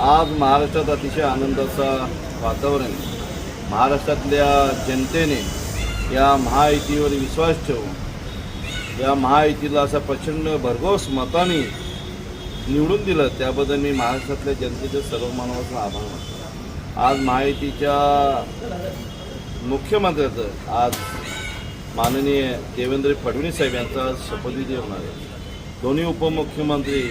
आज महाराष्ट्रात अतिशय आनंदाचा वातावरण आहे. महाराष्ट्रातल्या जनतेने या महायुतीवर विश्वास ठेवून या महायुतीला असा प्रचंड भरघोस मताने निवडून दिलं त्याबद्दल मी महाराष्ट्रातल्या जनतेच्या सर्व मानवाचा आभार मानतो आज महायुतीच्या मुख्यमंत्र्याचं आज माननीय देवेंद्र फडणवीस साहेब यांचा शपथविधी होणार आहे दोन्ही उपमुख्यमंत्री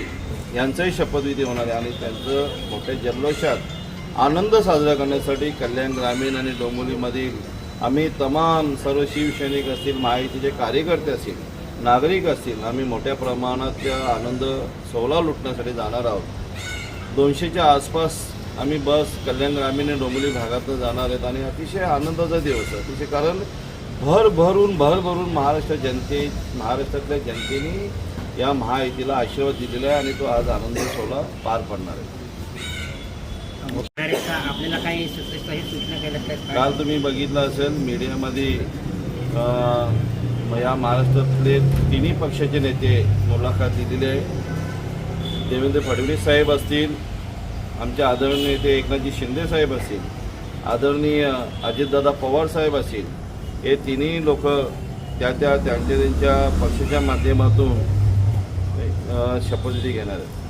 यांचाही शपथविधी होणार आहे आणि त्यांचं मोठ्या जल्लोषात आनंद साजरा करण्यासाठी कल्याण ग्रामीण आणि डोंबिवलीमधील आम्ही तमाम सर्व शिवसैनिक असतील माहितीचे कार्यकर्ते असतील नागरिक असतील आम्ही मोठ्या प्रमाणात त्या आनंद सोहळा लुटण्यासाठी जाणार आहोत. दोनशेच्या आसपास आम्ही बस कल्याण ग्रामीण आणि डोंबिवली भागातनं जाणार आहेत आणि अतिशय आनंदाचा दिवस आहे. अतिशय कारण भर भरून भर भरून महाराष्ट्र जनते महाराष्ट्रातल्या जनतेने या महायुतीला आशीर्वाद दिलेला आहे आणि तो आज आनंद सोहळा पार पडणार आहे. काल तुम्ही बघितलं असेल मीडियामध्ये या महाराष्ट्रातले तिन्ही पक्षाचे नेते मुलाखत दिलेली आहे. देवेंद्र फडणवीस साहेब असतील आमचे आदरणीय नेते एकनाथजी शिंदे साहेब असतील आदरणीय अजितदादा पवार साहेब असतील हे तिन्ही लोक त्या त्या त्यांच्या त्यांच्या पक्षाच्या माध्यमातून शपथविधी घेणार आहे.